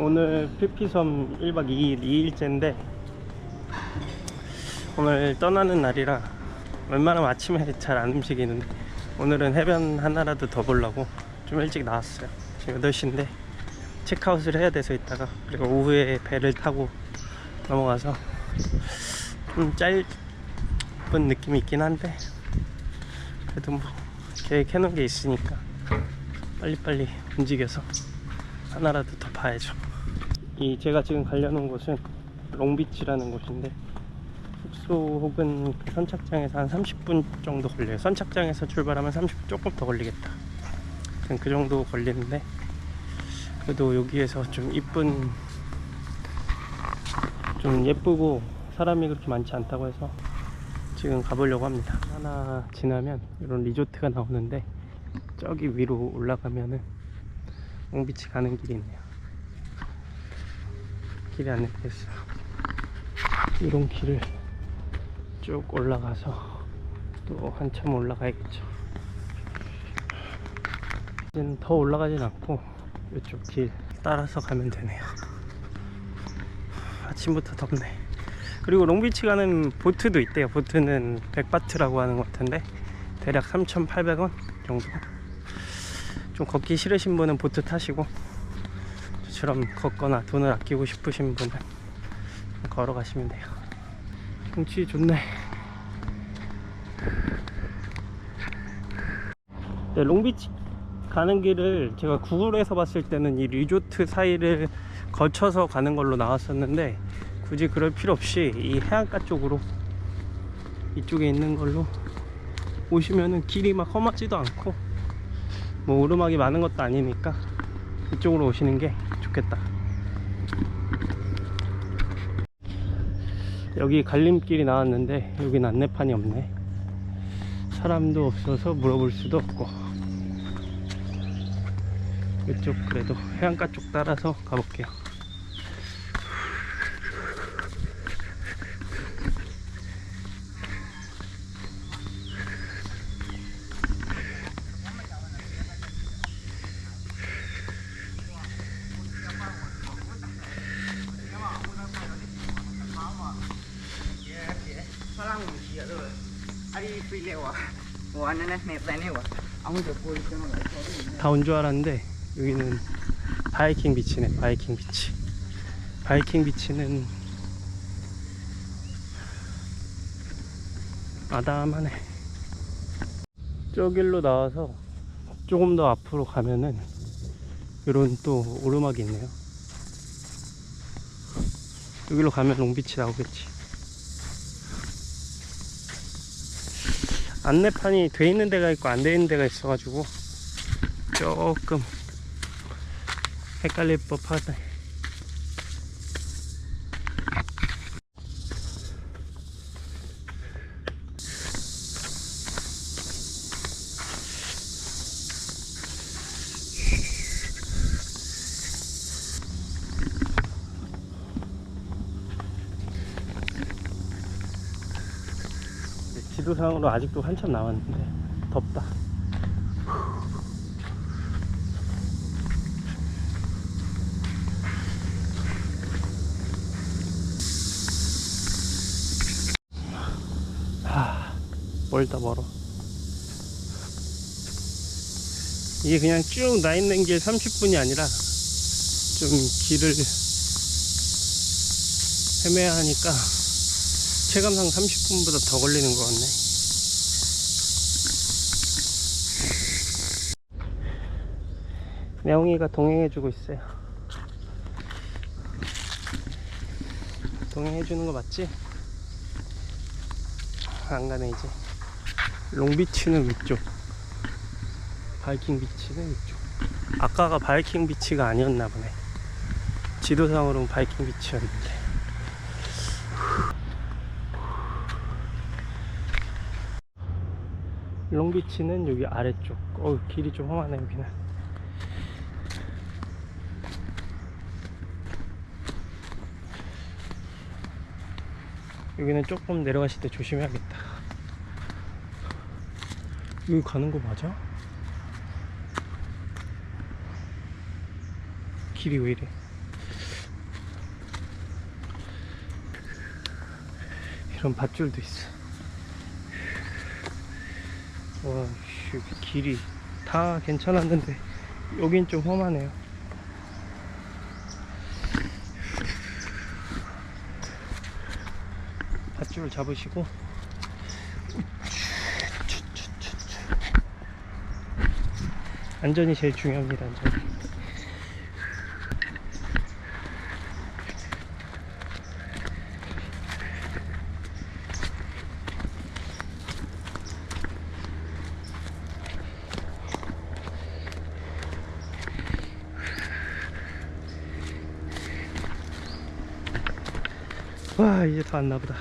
오늘 피피섬 1박 2일 2일째인데 오늘 떠나는 날이라 웬만하면 아침에 잘 안 움직이는데 오늘은 해변 하나라도 더 보려고 좀 일찍 나왔어요 지금 8시인데 체크아웃을 해야 돼서 있다가 그리고 오후에 배를 타고 넘어가서 좀 짧은 느낌이 있긴 한데 그래도 뭐 계획해놓은 게 있으니까 빨리빨리 움직여서 하나라도 더 봐야죠. 이 제가 지금 가려는 곳은 롱비치라는 곳인데 숙소 혹은 그 선착장에서 한 30분 정도 걸려요. 선착장에서 출발하면 30 조금 더 걸리겠다. 그 정도 걸리는데 그래도 여기에서 좀 이쁜 좀 예쁘고 사람이 그렇게 많지 않다고 해서 지금 가보려고 합니다. 하나 지나면 이런 리조트가 나오는데 저기 위로 올라가면은 옹비치 가는 길이 있네요. 길이 안내됐어요. 이런 길을 쭉 올라가서 또 한참 올라가야겠죠. 이제는 더 올라가진 않고 이쪽 길 따라서 가면 되네요. 아침부터 덥네. 그리고 롱비치 가는 보트도 있대요. 보트는 100바트라고 하는 것 같은데 대략 3,800원 정도. 좀 걷기 싫으신 분은 보트 타시고 저처럼 걷거나 돈을 아끼고 싶으신 분은 걸어가시면 돼요. 경치 좋네. 네, 롱비치 가는 길을 제가 구글에서 봤을 때는 이 리조트 사이를 거쳐서 가는 걸로 나왔었는데 굳이 그럴 필요 없이 이 해안가 쪽으로 이쪽에 있는 걸로 오시면은 길이 막 험하지도 않고 뭐 오르막이 많은 것도 아니니까 이쪽으로 오시는 게 좋겠다. 여기 갈림길이 나왔는데 여긴 안내판이 없네. 사람도 없어서 물어볼 수도 없고 이쪽 그래도 해안가 쪽 따라서 가볼게요. 사람 무시하더 아리 프리레와 와나나 네플레네와 아무도 보이지 않아 다 온 줄 알았는데 여기는 바이킹 비치네 바이킹 비치. 바이킹 비치는 아담하네. 저 길로 나와서 조금 더 앞으로 가면은 이런 또 오르막이 있네요. 여기로 가면 롱비치 나오겠지 안내판이 돼 있는 데가 있고 안 돼 있는 데가 있어 가지고 조금 헷갈릴 법하다. 지도상으로 아직도 한참 남았는데 덥다. 하, 멀다 멀어. 이게 그냥 쭉 나 있는 게 30분이 아니라 좀 길을 헤매야 하니까 체감상 30분보다 더 걸리는 것 같네. 명희가 동행해주고 있어요. 동행해주는 거 맞지? 안 가네 이제. 롱비치는 위쪽. 바이킹 비치는 위쪽. 아까가 바이킹 비치가 아니었나 보네. 지도상으로는 바이킹 비치였는데. 롱비치는 여기 아래쪽. 어 길이 좀 험하네 여기는. 여기는 조금 내려가실 때 조심해야겠다. 여기 가는 거 맞아? 길이 왜 이래? 이런 밧줄도 있어. 와, 씨, 길이 다 괜찮았는데 여긴 좀 험하네요. 밧줄을 잡으시고 안전이 제일 중요합니다. 안전. 와 이제 더안 나보다.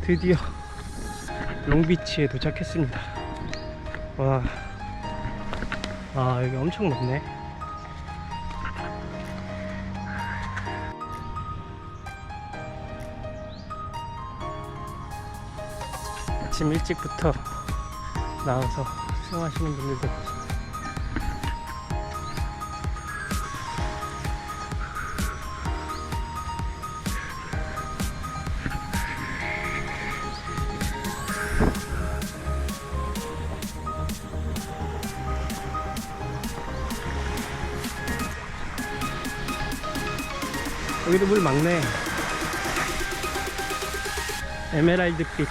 드디어 롱비치에 도착했습니다. 와, 아 여기 엄청 높네. 아침 일찍부터 나와서 수영하시는 분들도 여기도 물 막네. 에메랄드빛.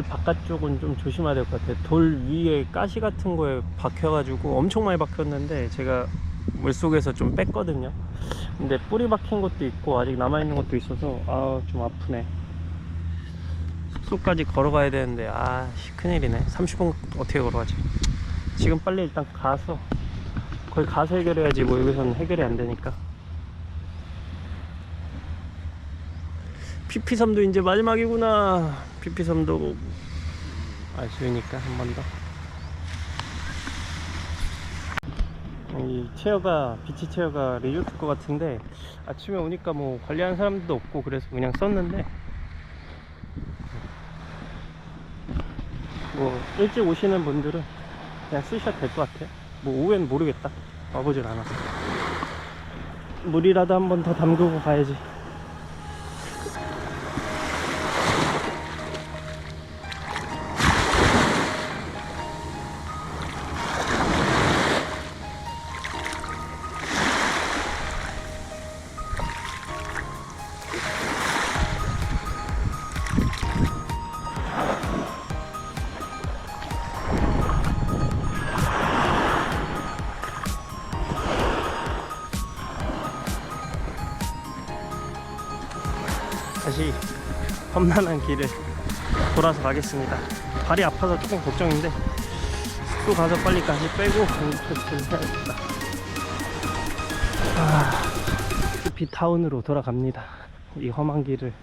물 바깥쪽은 좀 조심해야 될 것 같아요. 돌 위에 가시 같은 거에 박혀가지고 엄청 많이 박혔는데 제가 물 속에서 좀 뺐거든요. 근데 뿌리 박힌 것도 있고 아직 남아있는 것도 있어서 아 좀 아프네. 숙소까지 걸어가야 되는데 아 씨, 큰일이네. 30분 어떻게 걸어가지? 지금 빨리 일단 가서 거기 가서 해결해야지 뭐 여기서는 해결이 안 되니까. 피피섬도 이제 마지막이구나. 피피섬도 아쉬우니까 한 번 더. 이 체어가 비치 체어가 리조트 것 같은데 아침에 오니까 뭐 관리하는 사람들도 없고 그래서 그냥 썼는데 뭐 일찍 오시는 분들은 그냥 쓰셔도 될 것 같아요. 뭐 오후엔 모르겠다. 와보질 않아서 물이라도 한 번 더 담그고 가야지. 험난한 길을 돌아서 가겠습니다. 발이 아파서 조금 걱정인데 또 가서 빨리 다시 빼고 공스트를 해야겠다. 아, 비타운으로 돌아갑니다. 이 험한 길을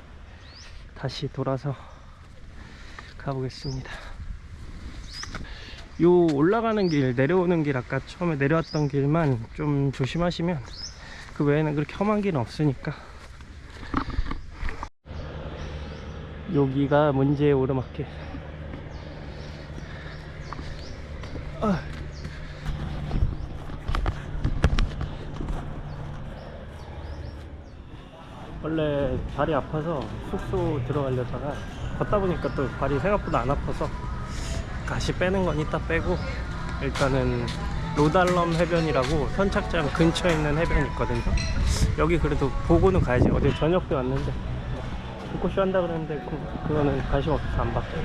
다시 돌아서 가보겠습니다. 요 올라가는 길, 내려오는 길 아까 처음에 내려왔던 길만 좀 조심하시면 그 외에는 그렇게 험한 길은 없으니까 여기가 문제의 오르막길. 아. 원래 발이 아파서 숙소 들어가려다가 걷다 보니까 또 발이 생각보다 안 아파서 다시 빼는 건 이따 빼고 일단은 로달럼 해변이라고 선착장 근처에 있는 해변이 있거든요. 여기 그래도 보고는 가야지. 어제 저녁 때 왔는데 불꽃쇼 한다 그랬는데 그, 그거는 관심 없어서 안 봤고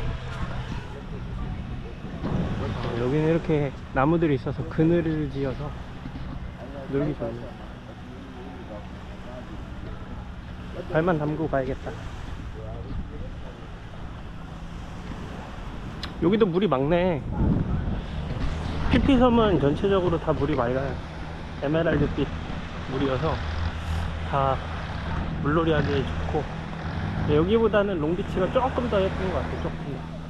어, 여기는 이렇게 나무들이 있어서 그늘을 지어서 놀기 좋네요. 발만 담고 가야겠다. 여기도 물이 맑네. 피피섬은 전체적으로 다 물이 맑아요. 에메랄드빛 물이어서 다 물놀이 하기 좋고. 네, 여기보다는 롱비치가 조금 더 예쁜 것 같아요 조금 더.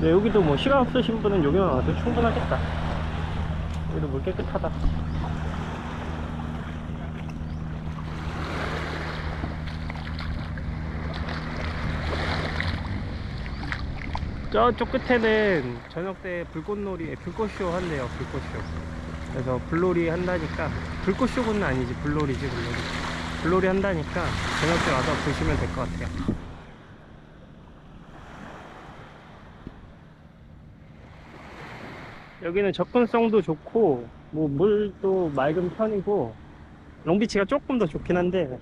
네, 여기도 뭐 시간 없으신 분은 여기만 와도 충분하겠다. 여기도 물 깨끗하다. 저쪽 끝에는 저녁 때 불꽃놀이 불꽃쇼 한대요 불꽃쇼. 그래서 불놀이 한다니까. 불꽃쇼는 아니지 불놀이지 불놀이 불놀이 한다니까 저녁 때 와서 보시면 될 것 같아요. 여기는 접근성도 좋고 뭐 물도 맑은 편이고 롱비치가 조금 더 좋긴 한데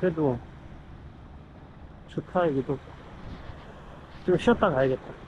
그래도 좋다 여기도 좀 쉬었다 가야겠다